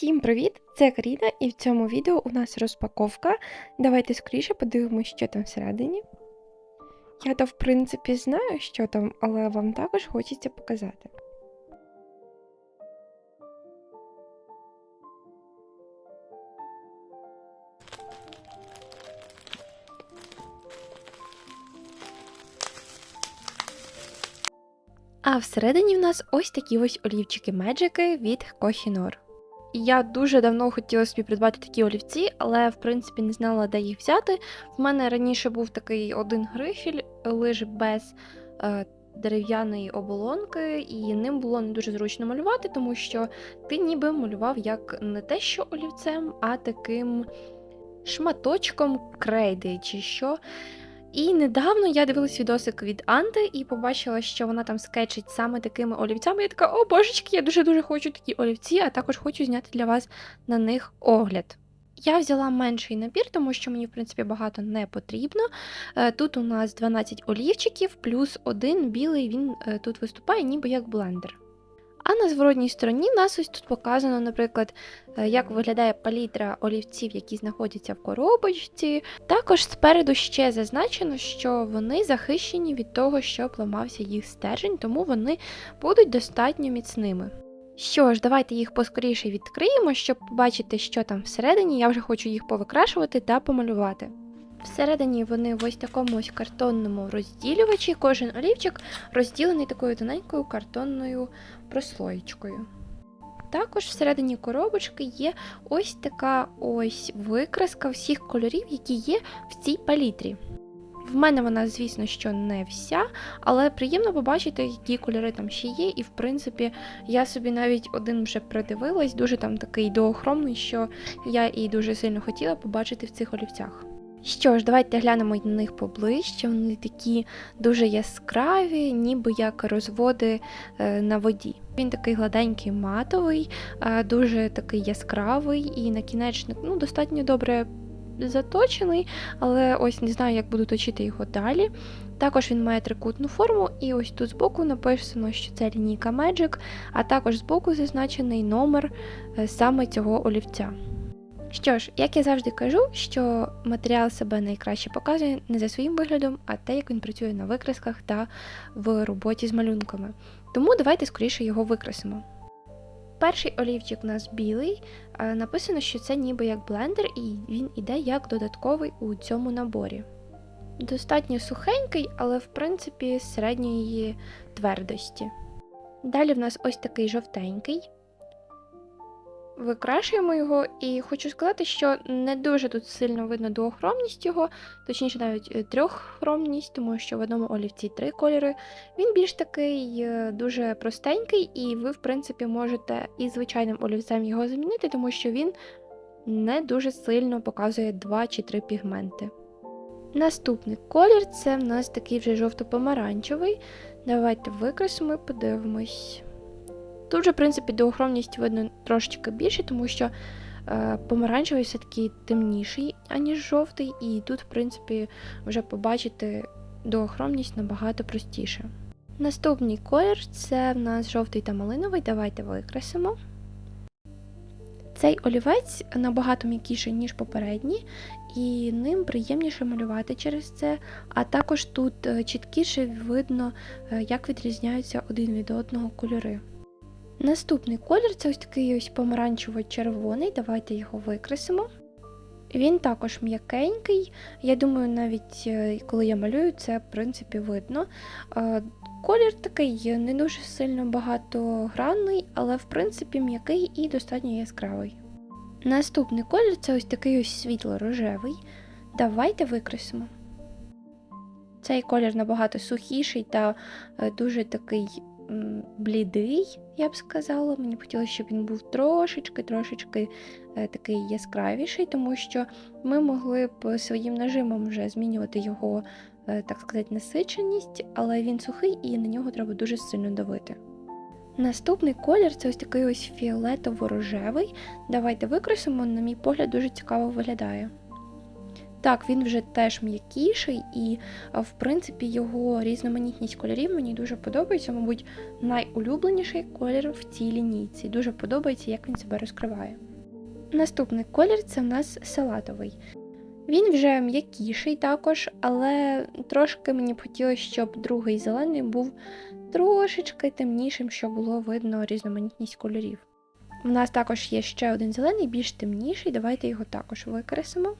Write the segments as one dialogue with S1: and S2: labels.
S1: Всім привіт! Це Каріна, і в цьому відео у нас розпаковка. Давайте скоріше подивимося, що там всередині. Я то, в принципі, знаю, що там, але вам також хочеться показати. А всередині в нас ось такі ось олівчики Меджики від Kohinoor. Я дуже давно хотіла собі придбати такі олівці, але в принципі не знала, де їх взяти. В мене раніше був такий один грифіль, лише без е, дерев'яної оболонки, і ним було не дуже зручно малювати, тому що ти ніби малював як не те, що олівцем, а таким шматочком крейди чи що. І недавно я дивилась відосик від Анти і побачила, що вона там скетчить саме такими олівцями. Я така, о божечки, я дуже-дуже хочу такі олівці, а також хочу зняти для вас на них огляд. Я взяла менший набір, тому що мені, в принципі, багато не потрібно. Е, Тут у нас 12 олівчиків, плюс один білий, він е, тут виступає, ніби як блендер. А на зворотній стороні нас ось тут показано, наприклад, е, як виглядає палітра олівців, які знаходяться в коробочці. Також спереду ще зазначено, що вони захищені від того, щоб ламався їх стержень, тому вони будуть достатньо міцними. Що ж, давайте їх поскоріше відкриємо, щоб побачити, що там всередині. Я вже хочу їх повикрашувати та помалювати. Всередині вони в ось такому ось картонному розділювачі. Кожен олівчик розділений такою тоненькою картонною прослоєчкою. Також всередині коробочки є ось така ось викраска всіх кольорів, які є в цій палітрі. В мене вона, звісно, що не вся, але приємно побачити, які кольори там ще є. І, в принципі, я собі навіть один вже придивилась, дуже там такий доохромний, що я і дуже сильно хотіла побачити в цих олівцях. Що ж, давайте глянемо на них поближче. Вони такі дуже яскраві, ніби як розводи е, на воді. Він такий гладенький матовий, е, дуже такий яскравий і накінечник ну, достатньо добре заточений, але ось не знаю, як буду точити його далі. Також він має трикутну форму, і ось тут збоку написано, що це лінійка Magic, а також збоку зазначений номер е, саме цього олівця. Що ж, як я завжди кажу, що матеріал себе найкраще показує не за своїм виглядом, а те, як він працює на викрасках та в роботі з малюнками. Тому давайте скоріше його викрасимо. Перший олівчик у нас білий. Написано, що це ніби як блендер, і він іде як додатковий у цьому наборі. Достатньо сухенький, але в принципі середньої твердості. Далі в нас ось такий жовтенький. Викрашуємо його, і хочу сказати, що не дуже тут сильно видно двохромність його, точніше, навіть е, трьоххромність, тому що в одному олівці три кольори. Він більш такий е, дуже простенький, і ви, в принципі, можете і звичайним олівцем його замінити, тому що він не дуже сильно показує два чи три пігменти. Наступний колір це в нас такий вже жовто-помаранчевий. Давайте викрасимо і подивимось. Тут же, в принципі, доохромність видно трошечки більше, тому що е, помаранчевий все-таки темніший, аніж жовтий, і тут, в принципі, вже побачити доохромність набагато простіше. Наступний колір це в нас жовтий та малиновий. Давайте викрасимо. Цей олівець набагато м'якіший, ніж попередній, і ним приємніше малювати через це, а також тут е, чіткіше видно, е, як відрізняються один від одного кольори. Наступний колір це ось такий ось помаранчево-червоний. Давайте його викресимо. Він також м'якенький. Я думаю, навіть е, коли я малюю, це в принципі видно. Колір такий не дуже сильно багатогранний, але в принципі м'який і достатньо яскравий. Наступний колір це ось такий ось світло-рожевий. Давайте викресимо. Цей колір набагато сухіший та е, дуже такий блідий, я б сказала. Мені хотілося, щоб він був трошечки-трошечки е, такий яскравіший, тому що ми могли б своїм нажимом вже змінювати його, е, так сказати, насиченість, але він сухий і на нього треба дуже сильно давити. Наступний колір це ось такий ось фіолетово-рожевий. Давайте викрасимо, на мій погляд, дуже цікаво виглядає. Так, він вже теж м'якіший, і, в принципі, його різноманітність кольорів мені дуже подобається, мабуть, найулюбленіший колір в цій лінійці. Дуже подобається, як він себе розкриває. Наступний колір це в нас салатовий. Він вже м'якіший також, але трошки мені б хотілося, щоб другий зелений був трошечки темнішим, щоб було видно різноманітність кольорів. У нас також є ще один зелений, більш темніший, давайте його також викресимо.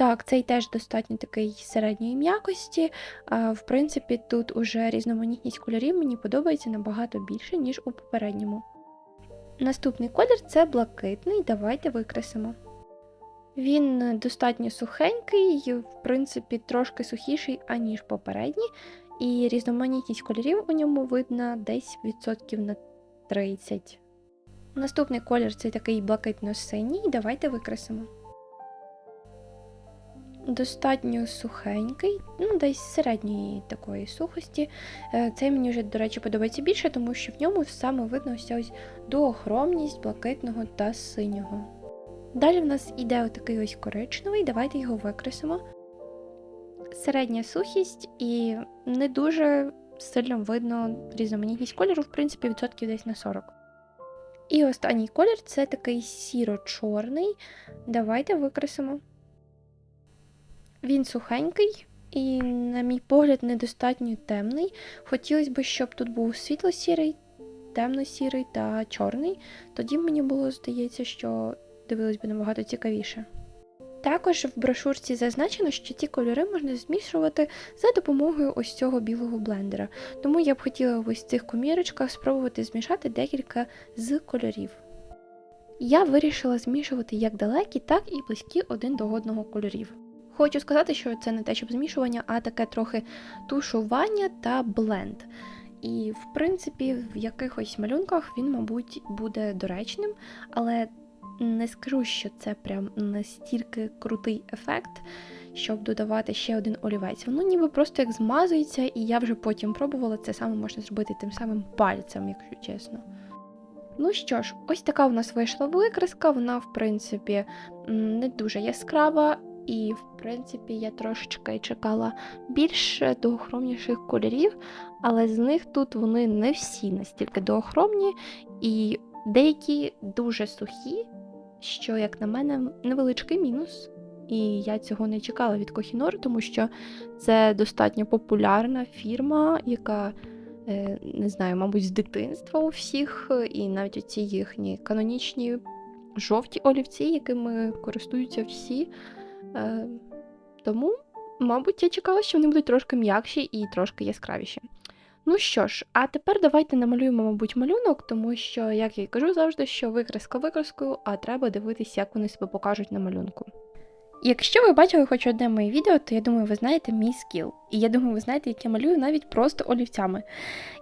S1: Так, цей теж достатньо такий середньої м'якості. В принципі, тут уже різноманітність кольорів мені подобається набагато більше, ніж у попередньому. Наступний колір це блакитний, давайте викресимо. Він достатньо сухенький, в принципі, трошки сухіший, аніж попередній, і різноманітність кольорів у ньому видно десь відсотків на 30. Наступний колір це такий блакитно-синій, давайте викресимо. Достатньо сухенький, ну десь середньої такої сухості. Е, Цей мені вже, до речі, подобається більше, тому що в ньому саме видно ось ось доохромність блакитного та синього. Далі в нас іде отакий ось коричневий, давайте його викресимо. Середня сухість і не дуже сильно видно різноманітність кольору, в принципі, відсотків десь на 40. І останній колір це такий сіро-чорний. Давайте викресимо. Він сухенький і, на мій погляд, недостатньо темний. Хотілося б, щоб тут був світло-сірий, темно-сірий та чорний. Тоді мені було здається, що дивилось би набагато цікавіше. Також в брошурці зазначено, що ці кольори можна змішувати за допомогою ось цього білого блендера. Тому я б хотіла в ось цих комірочках спробувати змішати декілька з кольорів. Я вирішила змішувати як далекі, так і близькі один до одного кольорів. Хочу сказати, що це не те, щоб змішування, а таке трохи тушування та бленд. І, в принципі, в якихось малюнках він, мабуть, буде доречним, але не скажу, що це прям настільки крутий ефект, щоб додавати ще один олівець. Воно ніби просто як змазується, і я вже потім пробувала це саме можна зробити тим самим пальцем, якщо чесно. Ну що ж, ось така у нас вийшла викраска, вона, в принципі, не дуже яскрава, і, в принципі, я трошечки чекала більш доохромніших кольорів, але з них тут вони не всі настільки доохромні, і деякі дуже сухі, що, як на мене, невеличкий мінус. І я цього не чекала від Kohinoor, тому що це достатньо популярна фірма, яка, е, не знаю, мабуть, з дитинства у всіх, і навіть оці їхні канонічні жовті олівці, якими користуються всі. Е, Тому, мабуть, я чекала, що вони будуть трошки м'якші і трошки яскравіші. Ну що ж, а тепер давайте намалюємо, мабуть, малюнок, тому що, як я й кажу завжди, що викраска викраскою, а треба дивитися, як вони себе покажуть на малюнку. Якщо ви бачили хоч одне моє відео, то я думаю, ви знаєте мій скіл. І я думаю, ви знаєте, як я малюю навіть просто олівцями.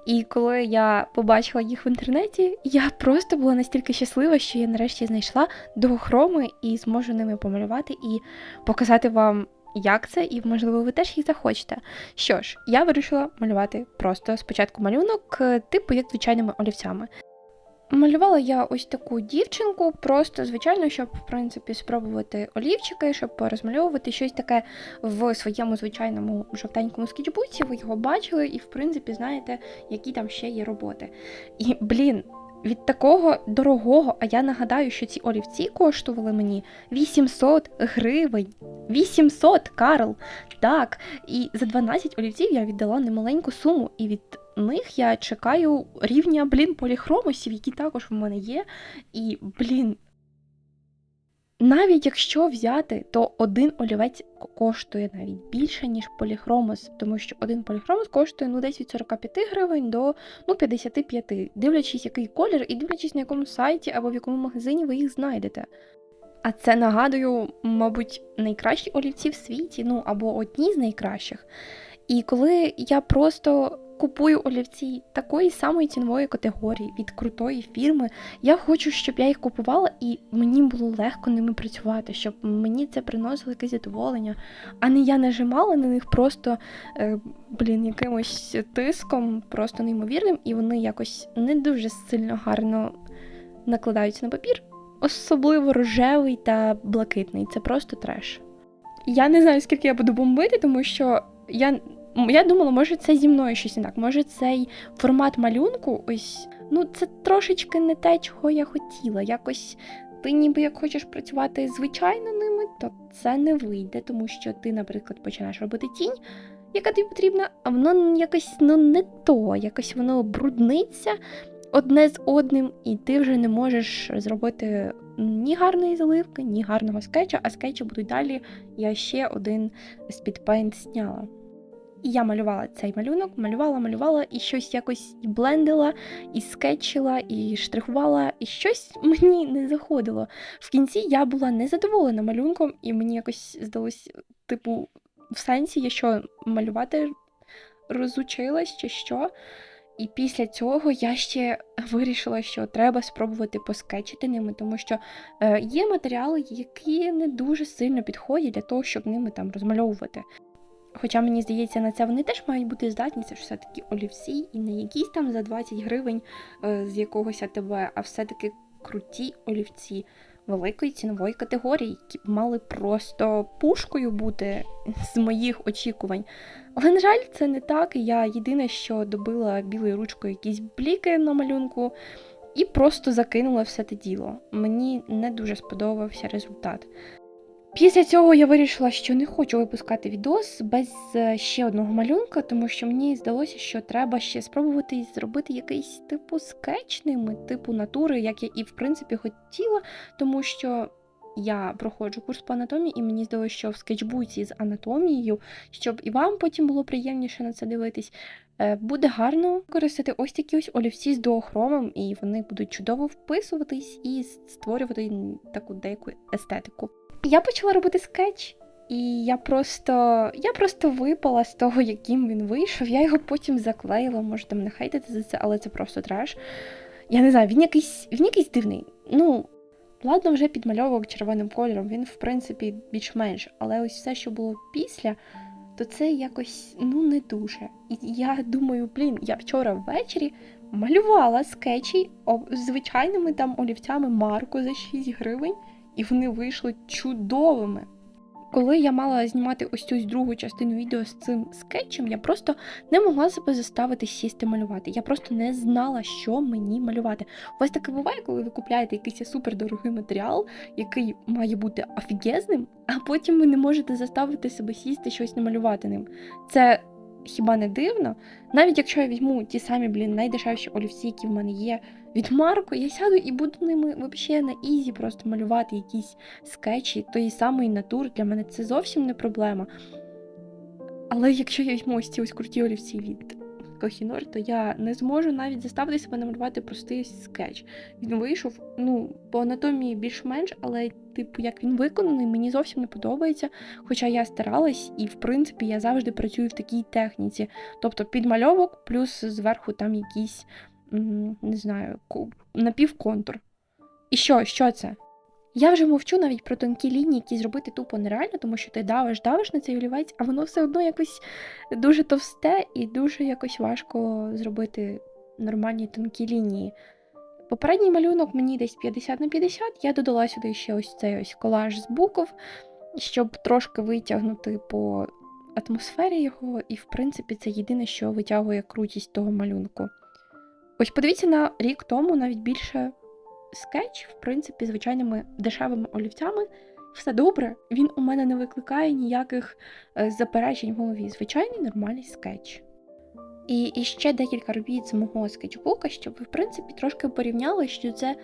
S1: І коли я побачила їх в інтернеті, я просто була настільки щаслива, що я нарешті знайшла дуохроми і зможу ними помалювати і показати вам, як це, і, можливо, ви теж їх захочете. Що ж, я вирішила малювати просто спочатку малюнок, е, типу як звичайними олівцями. Малювала я ось таку дівчинку, просто звичайно, щоб в принципі спробувати олівчики, щоб порозмальовувати щось таке в своєму звичайному жовтенькому скетчбуці. Ви його бачили, і в принципі знаєте, які там ще є роботи. І блін. Від такого дорогого, а я нагадаю, що ці олівці коштували мені 800 гривень. 800, Карл! Так, і за 12 олівців я віддала немаленьку суму, і від них я чекаю рівня, блін, поліхромосів, які також в мене є. І, блін. Навіть якщо взяти, то один олівець коштує навіть більше, ніж поліхромос, тому що один поліхромос коштує ну, десь від 45 гривень до ну, 55, дивлячись, який колір, і дивлячись, на якому сайті або в якому магазині ви їх знайдете. А це нагадую, мабуть, найкращі олівці в світі, ну або одні з найкращих. І коли я просто купую олівці такої самої цінової категорії від крутої фірми, я хочу, щоб я їх купувала і мені було легко ними працювати, щоб мені це приносило якесь задоволення, а не я нажимала на них просто е, блін, якимось тиском, просто неймовірним, і вони якось не дуже сильно гарно накладаються на папір. Особливо рожевий та блакитний. Це просто треш. Я не знаю, скільки я буду бомбити, тому що я я думала, може, це зі мною щось не. Може, цей формат малюнку, ось, ну, це трошечки не те, чого я хотіла. Якось ти ніби як хочеш працювати звичайно ними, то це не вийде, тому що ти, наприклад, починаєш робити тінь, яка тобі потрібна, а воно якось ну, не то, якось воно брудниться одне з одним, і ти вже не можеш зробити ні гарної заливки, ні гарного скетча, а скетчі будуть далі. Я ще один спідпейнт зняла. І я малювала цей малюнок, малювала, малювала і щось якось і блендила, і скетчила, і штрихувала, і щось мені не заходило. В кінці я була незадоволена малюнком, і мені якось здалось, типу, в сенсі, я що малювати розучилась чи що. І після цього я ще вирішила, що треба спробувати поскетчити ними, тому що е, є матеріали, які не дуже сильно підходять для того, щоб ними там розмальовувати. Хоча мені здається, на це вони теж мають бути здатні, це ж все-таки олівці, і не якісь там за 20 гривень е, з якогось АТБ, а все-таки круті олівці великої цінової категорії, які б мали просто пушкою бути з моїх очікувань. Але, на жаль, це не так. Я єдине, що добила білою ручкою якісь бліки на малюнку і просто закинула все те діло. Мені не дуже сподобався результат. Після цього я вирішила, що не хочу випускати відос без е, ще одного малюнка, тому що мені здалося, що треба ще спробувати зробити якийсь типу скетч ними, типу натури, як я і в принципі хотіла, тому що я проходжу курс по анатомії, і мені здалося, що в скетчбуці з анатомією, щоб і вам потім було приємніше на це дивитись, е, буде гарно використати ось такі ось олівці з дуохромом, і вони будуть чудово вписуватись і створювати таку деяку естетику. Я почала робити скетч, і я просто я просто випала з того, яким він вийшов. Я його потім заклеїла, можете мене хейтити за це, але це просто треш. Я не знаю, він якийсь він якийсь дивний. Ну, ладно, вже підмальовував червоним кольором, він, в принципі, більш-менш, але ось все, що було після, то це якось ну не дуже. І я думаю, блін, я вчора ввечері малювала скетчі звичайними там олівцями Марко за 6 гривень і вони вийшли чудовими. Коли я мала знімати ось цю другу частину відео з цим скетчем, я просто не могла себе заставити сісти малювати. Я просто не знала, що мені малювати. У вас таке буває, коли ви купляєте якийсь супердорогий матеріал, який має бути офігезним, а потім ви не можете заставити себе сісти щось намалювати ним. Це хіба не дивно? Навіть якщо я візьму ті самі, блін, найдешевші олівці, які в мене є від Марко, я сяду і буду ними взагалі на ізі просто малювати якісь скетчі тої самої натури. Для мене це зовсім не проблема. Але якщо я візьму ось ці ось круті олівці від Кохінор, то я не зможу навіть заставити себе намалювати простий скетч. Він вийшов, ну, по анатомії більш-менш, але, типу, як він виконаний, мені зовсім не подобається. Хоча я старалась, і, в принципі, я завжди працюю в такій техніці. Тобто підмальовок, плюс зверху там якийсь, не знаю, напівконтур. І що, що це? Я вже мовчу навіть про тонкі лінії, які зробити тупо нереально, тому що ти давиш, давиш на цей олівець, а воно все одно якось дуже товсте і дуже якось важко зробити нормальні тонкі лінії. Попередній малюнок мені десь 50 на 50, я додала сюди ще ось цей ось колаж з букв, щоб трошки витягнути по атмосфері його, і, в принципі, це єдине, що витягує крутість того малюнку. Ось подивіться на рік тому навіть більше скетч, в принципі, звичайними дешевими олівцями. Все добре, він у мене не викликає ніяких е, заперечень в голові. Звичайний нормальний скетч. І, і ще декілька робіт з мого скетчбука, щоб ви, в принципі, трошки порівняли, що це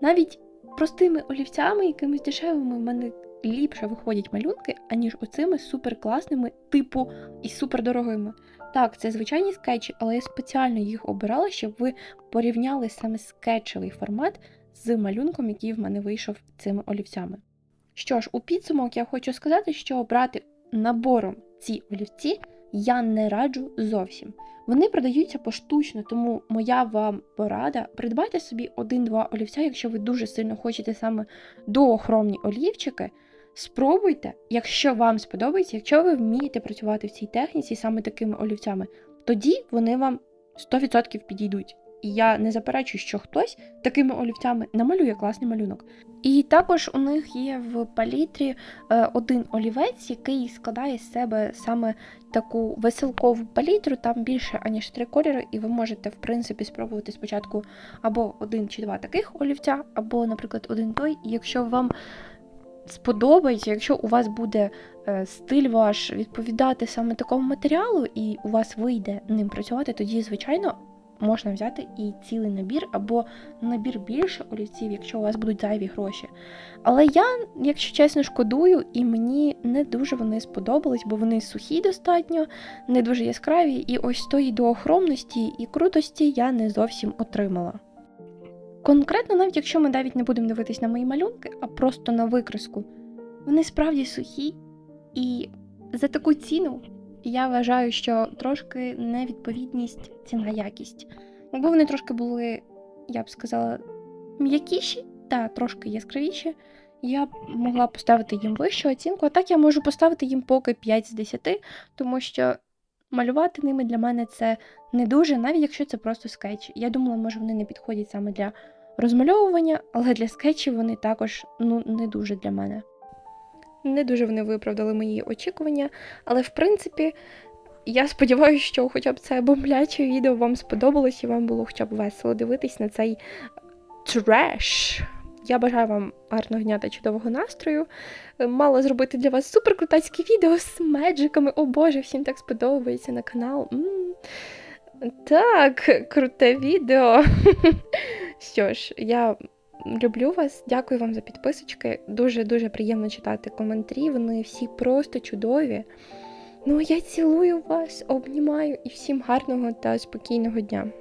S1: навіть простими олівцями, якимись дешевими в мене ліпше виходять малюнки, аніж оцими суперкласними, типу і супердорогими. Так, це звичайні скетчі, але я спеціально їх обирала, щоб ви порівняли саме скетчевий формат з малюнком, який в мене вийшов цими олівцями. Що ж, у підсумок я хочу сказати, що брати набором ці олівці я не раджу зовсім. Вони продаються поштучно, тому моя вам порада: придбайте собі один-два олівця, якщо ви дуже сильно хочете саме доохромні олівчики. Спробуйте, якщо вам сподобається, якщо ви вмієте працювати в цій техніці саме такими олівцями, тоді вони вам 100% підійдуть. і я не заперечую, що хтось такими олівцями намалює класний малюнок. І також у них є в палітрі е, один олівець, який складає з себе саме таку веселкову палітру, там більше аніж три кольори, і ви можете, в принципі, спробувати спочатку або один чи два таких олівця, або, наприклад, один той. І якщо вам сподобається, якщо у вас буде е, стиль ваш відповідати саме такому матеріалу, і у вас вийде ним працювати, тоді, звичайно, можна взяти і цілий набір, або набір більше олівців, якщо у вас будуть зайві гроші. Але я, якщо чесно, шкодую, і мені не дуже вони сподобались, бо вони сухі достатньо, не дуже яскраві, і ось тої доохромності і крутості я не зовсім отримала. Конкретно, навіть якщо ми навіть не будемо дивитись на мої малюнки, а просто на викраску, вони справді сухі, і за таку ціну я вважаю, що трошки невідповідність ціна якість. Якби вони трошки були, я б сказала, м'якіші та трошки яскравіші, я б могла поставити їм вищу оцінку, а так я можу поставити їм поки 5 з 10, тому що малювати ними для мене це не дуже, навіть якщо це просто скетч. Я думала, може вони не підходять саме для розмальовування, але для скетчів вони також ну, не дуже для мене. Не дуже вони виправдали мої очікування, але в принципі. Я сподіваюся, що хоча б це бомбляче відео вам сподобалось і вам було хоча б весело дивитись на цей треш. Я бажаю вам гарного дня та чудового настрою. Мала зробити для вас суперкрутацьке відео з меджиками. О Боже, всім так сподобається на канал. м Так, круте відео. Що ж, я люблю вас, дякую вам за підписочки. Дуже-дуже приємно читати коментарі. Вони всі просто чудові. Ну, я цілую вас, обнімаю і всім гарного та спокійного дня.